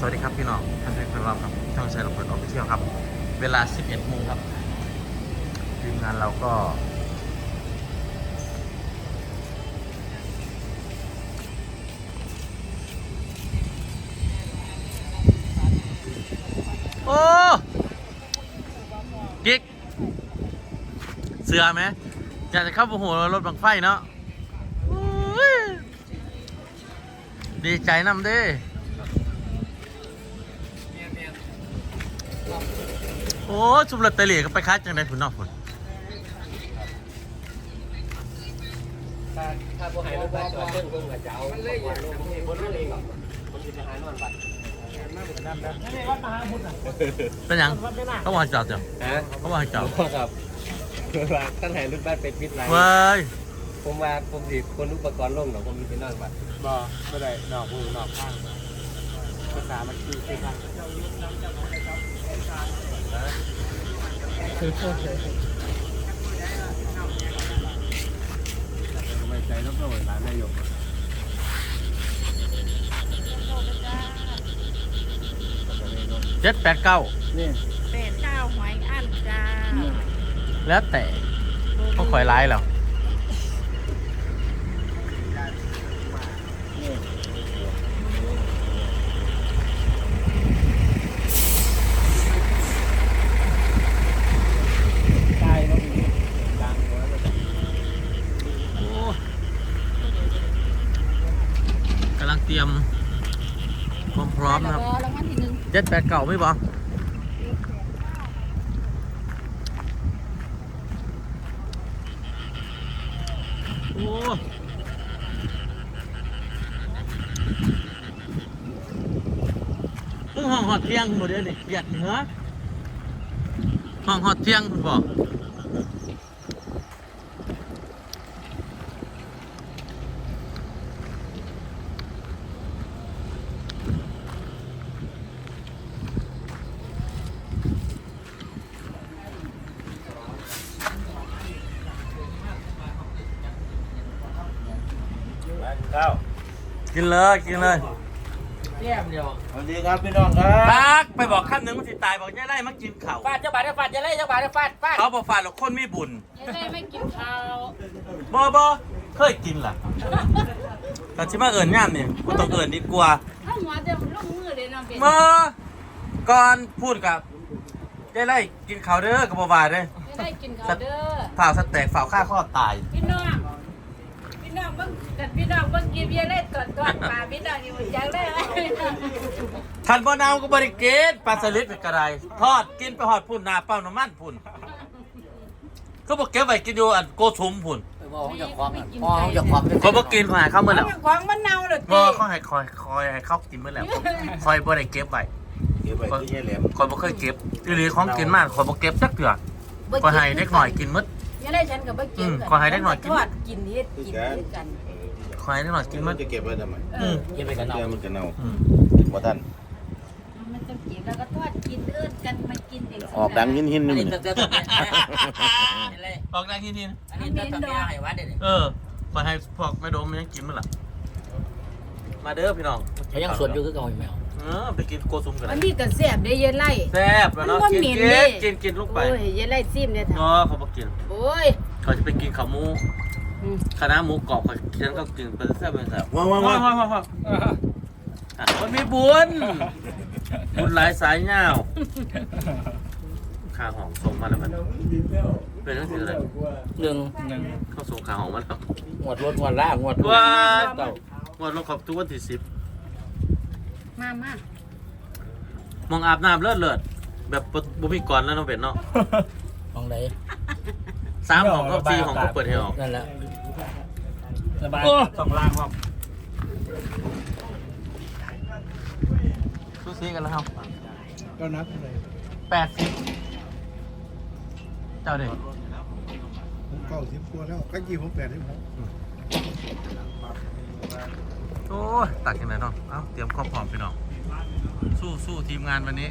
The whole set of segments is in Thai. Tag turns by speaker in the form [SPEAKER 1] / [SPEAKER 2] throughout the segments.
[SPEAKER 1] สวัสดีครับพี่น้องท่านผู้ชมครับช่องชัยระเบิดออฟฟิเชียลครับ เวลา 11โมงครับทีมงานเราก็ โอ้กิ๊กเสือไหมอยากจะเข้าโอ้โหรถบังไฟเนาะดีใจนำเด้ โอ้ชุบลอตเตอรี่ก็ไปคัดจังไดคุณนอกคุณ
[SPEAKER 2] ถ้าถ้าบ่ให้รถบัสจอดเพิ่นเพิ่นก็จะเอามันเลยอย่างนี้บนนั่นเองผมสิไปหานอนบัตร
[SPEAKER 1] เป็นหยังเขาบอกให้จอดจ้ะ
[SPEAKER 2] ฮะ
[SPEAKER 1] เขาบอกให้จอด
[SPEAKER 2] พ่อครับเวลาท่านให้รถบัสไปปิดไลน์
[SPEAKER 1] เว้ย
[SPEAKER 2] ผมว่าผมสิคนอุปกรณ์ลงเดี๋ยวผมสิไปนอนบัตร
[SPEAKER 3] บ่ไม่ได้ดอกมือดอกข้าง ภาษามันคือคือข้าง
[SPEAKER 2] ไม่ใจรบกวนร้านนายก
[SPEAKER 1] เจ็ดแปดเก้า
[SPEAKER 2] นี่
[SPEAKER 4] เป็ดเก้าหอยอันจ้า
[SPEAKER 1] แล้วแต่เขาคอยไล่แล้ว
[SPEAKER 2] ใช่รถมีดังแล้วมัน
[SPEAKER 1] โอ้กำลังเตรียมความพร้อมนะครับ
[SPEAKER 4] รางวัลที่หนึ่ง
[SPEAKER 1] เจ็ดแปดเก่าไม่บอกโอ้มึงห้องหอดเที่ยงหมดเลยดิหยัดเหนือห้องหอดเที่ยงคุณบอก
[SPEAKER 3] เก้
[SPEAKER 1] กินเลยกินเลย
[SPEAKER 2] แก้มเดียว
[SPEAKER 3] สวัสดีครับพี่น้องครับ
[SPEAKER 1] พักไปบอกคำหนึ่งมันสิตายบอกย่าไล่มากินข้าว
[SPEAKER 2] ฟาดเจ้าบาทฟาดจะไล่เจ้าบาทฟาดฟาด
[SPEAKER 1] เขาบอกฝ่ายหรอกคนมีบุญ
[SPEAKER 4] ยังได้ไม่กินข้าว
[SPEAKER 1] บอบอเคยกินล่ะแต่ชิมาเอิญย่ามเนี่ยกูต้องเอิญดีกว่า
[SPEAKER 4] ถ้าหัวจะลงมือเลยเนาะเป็ด
[SPEAKER 1] เมื่อก่อนพูดกับย่าไล่กินข้าวเด้อกับบาวาเด้อ
[SPEAKER 4] ไม่ได้กินข้าวเด้อ
[SPEAKER 1] ฝ่าวสแต็กฝ่าวฆ่าข้อตาย
[SPEAKER 4] พี่น้อง พี่น้องเบิ่งกันพี่น้องเบิ่งกินเบียร์ได้ตอนตอนปลาพี่น้องอยู่จังได้ไหม
[SPEAKER 1] คันบ่นาวก็บริเกตปลาสลิดเป็นกระไรทอดกินไปหอดพุ่นหนาเป้าน้ำมันพุ่นก็บอกเก็บไว้กินอยู่อันโกชุมพุ่น
[SPEAKER 2] มองจากความมองจากความ
[SPEAKER 1] เขาบอกกินขอให้เข้าเมื่อแล้ว
[SPEAKER 4] ของมันเน่าเลย
[SPEAKER 1] บ่เขาให้คอยคอยให้เขากินเมื่อแล้วคอยบ่ได้เก็บไว้
[SPEAKER 3] เดี๋ยวไปที่ยายแหลม
[SPEAKER 1] คอยบ่เคยเก็บอีหลีของกินมากคอยบ่เก็บจักเถื่อคอยให้เด็กหน่อยกินหมด
[SPEAKER 4] ยังได้ฉันกับบ่กิน
[SPEAKER 1] อืมขอให้ได้หน่อยกิน
[SPEAKER 4] ทอดกินเฮ็ดกินเฮ็ดกัน
[SPEAKER 1] คอยให้เด็กหน่อยกินหม
[SPEAKER 3] มั
[SPEAKER 1] ด
[SPEAKER 3] นจะเก็บไว้ทำไม
[SPEAKER 4] เออ
[SPEAKER 2] กินไปกันเอา
[SPEAKER 3] เดี๋ยวมันจะเน่า
[SPEAKER 1] อืม
[SPEAKER 3] บ่ทัน
[SPEAKER 4] มันต้องกินแล้วก็ทอดกินเอิ้นกันมากินเอง
[SPEAKER 3] ออกดังหินหิน
[SPEAKER 2] อั
[SPEAKER 3] นี่
[SPEAKER 2] น
[SPEAKER 3] มั
[SPEAKER 2] นี้
[SPEAKER 3] น
[SPEAKER 2] ตั้งแต่ต้นเนี่ย
[SPEAKER 1] ออกแรงทีทีนะ
[SPEAKER 2] อันนี้ตั้งแต่ให้วัดเด็ด
[SPEAKER 1] เออคอยให้พวกแม่โดมมันยังกินมื้อล่ะมาเด้อพี่น้อง
[SPEAKER 2] เขายังสวนอยู่คือเก่าอีกแมว
[SPEAKER 1] เอ อไปกินโกซุมกัน
[SPEAKER 4] อันนี้ก็แซ่บได้เยอะไล่
[SPEAKER 1] แซ่บแล้วเนาะ
[SPEAKER 4] มันบ่
[SPEAKER 1] กิน
[SPEAKER 4] เหม็น
[SPEAKER 1] กิ
[SPEAKER 4] เด้
[SPEAKER 1] นกินกินลูกไป
[SPEAKER 4] โอ้ยเยอะไล่ซิมเนี่ย
[SPEAKER 1] เนา
[SPEAKER 4] ท่ะะ
[SPEAKER 1] เขาบ่กิน
[SPEAKER 4] โอ้ย
[SPEAKER 1] เขาจะไปกินข้าวหมู
[SPEAKER 4] อืม
[SPEAKER 1] คณะหมูกรอบเขาเคียนก็กินไปแซ่บไปแซ่บ
[SPEAKER 3] ว้าวว้าว
[SPEAKER 1] ว้า
[SPEAKER 3] ว้าวว
[SPEAKER 1] ว้าวว้าวอะมันมีบุญบุญหลายสายเงาวข้าหอมส่งมาแล้วมันเป็นเรื่องที่อะไร
[SPEAKER 2] หนึ่ง
[SPEAKER 1] เขาส่งข้าหอมมาแล้ว
[SPEAKER 2] งวดรถงวดล่างวด
[SPEAKER 1] ว้า
[SPEAKER 2] เก่า
[SPEAKER 1] วันลงขอบทุกวันที่สิบ
[SPEAKER 4] มามา
[SPEAKER 1] มองอาบน้ำเลิศเลิศแบบบุมีก่อนแล้วน้องเป็ดเนาะ
[SPEAKER 2] ของไหน
[SPEAKER 1] สามห้องก็สี่ห้องก็เปิดให้ออก
[SPEAKER 2] นั่นแหละ
[SPEAKER 3] สบายสองล่างครับ
[SPEAKER 1] สู้ซีกันแล้วครับ
[SPEAKER 3] ก็นับเลย
[SPEAKER 1] แปดสิบเจ้าเด็ก
[SPEAKER 3] ผมเก้าสิบกว่าแล้วก็ยี่ผมแปดสิบหก
[SPEAKER 1] โอ้ยตักยังไงน้องเอ้าเตรียมความพร้อมพี่น้อง สู้สู้ทีมงานวันนี้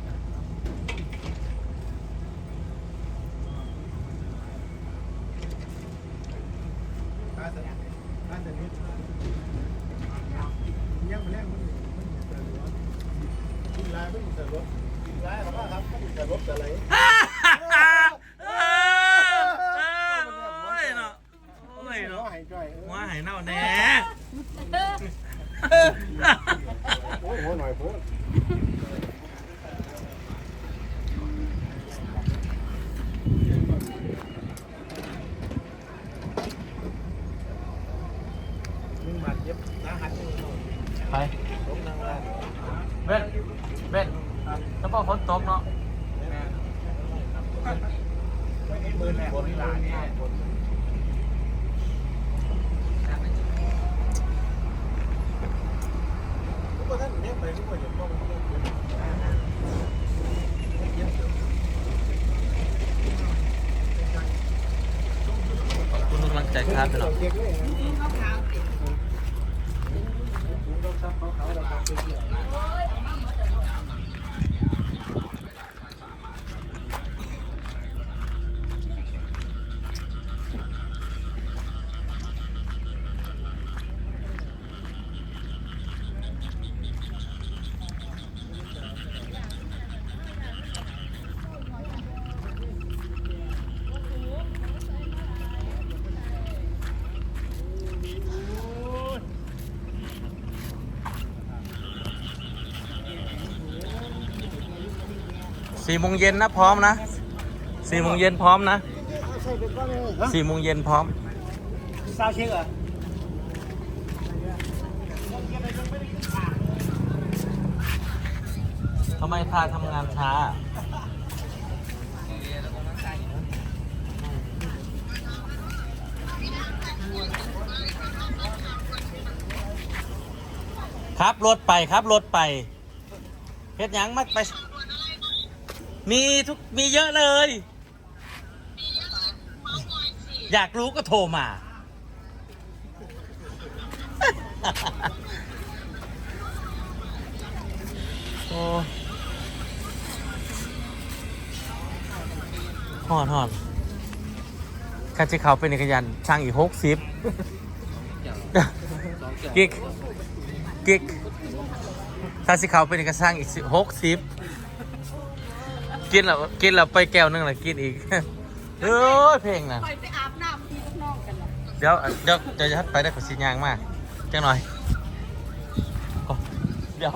[SPEAKER 3] ป้าจะป้าจะนิดยังไม่แรกมันมันจะเหลือ
[SPEAKER 1] โอ้ยเนาะโอ้ยเนาะ หัวหายเน่าแน่
[SPEAKER 3] Oh, one right there. อ
[SPEAKER 1] บคุณกำลังใจครับพี่น้อง สี่โมงเย็นนะพร้อมนะสี่โมงเย็นพร้อมนะสี่โมงเย็นพร้อม
[SPEAKER 3] ซาวเช็คเหรอ
[SPEAKER 1] ทำไมพาทำงานช้าครับรถไปครับรถไปเพชรยังมาไป มีทุกมีเยอะเลย อยากรู้ก็โทรมา โอ้หอนหอนข้าจะเขาเป็นเอกยันช่างอีกหกสิบกิกกิกถ้าสิเขาเป็นเอกช่างอีกหกสิบ กินแล้วกินแล้วไปแก้วนึงแล้วกินอีก เอ้ยเพลงน่ะ
[SPEAKER 4] คอยไปอาบน้ำพี่ลูกน้องกันเหรอ
[SPEAKER 1] เดี๋ยวเดี๋ยวเดี๋ยวจะไปได้ขอสิยางมากจังหน่อยโอ้เดี๋ยว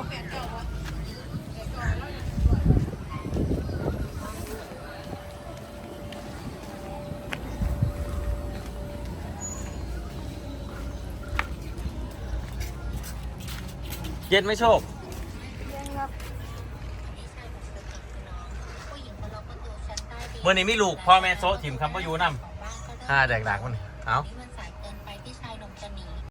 [SPEAKER 1] เย็นไหม่โชค เมื่อนี้มีลูกพ่อแม่โซะถิ่มคำว่าอยู่นำห้าแดกดักมัน เอา
[SPEAKER 5] มันสายเกิน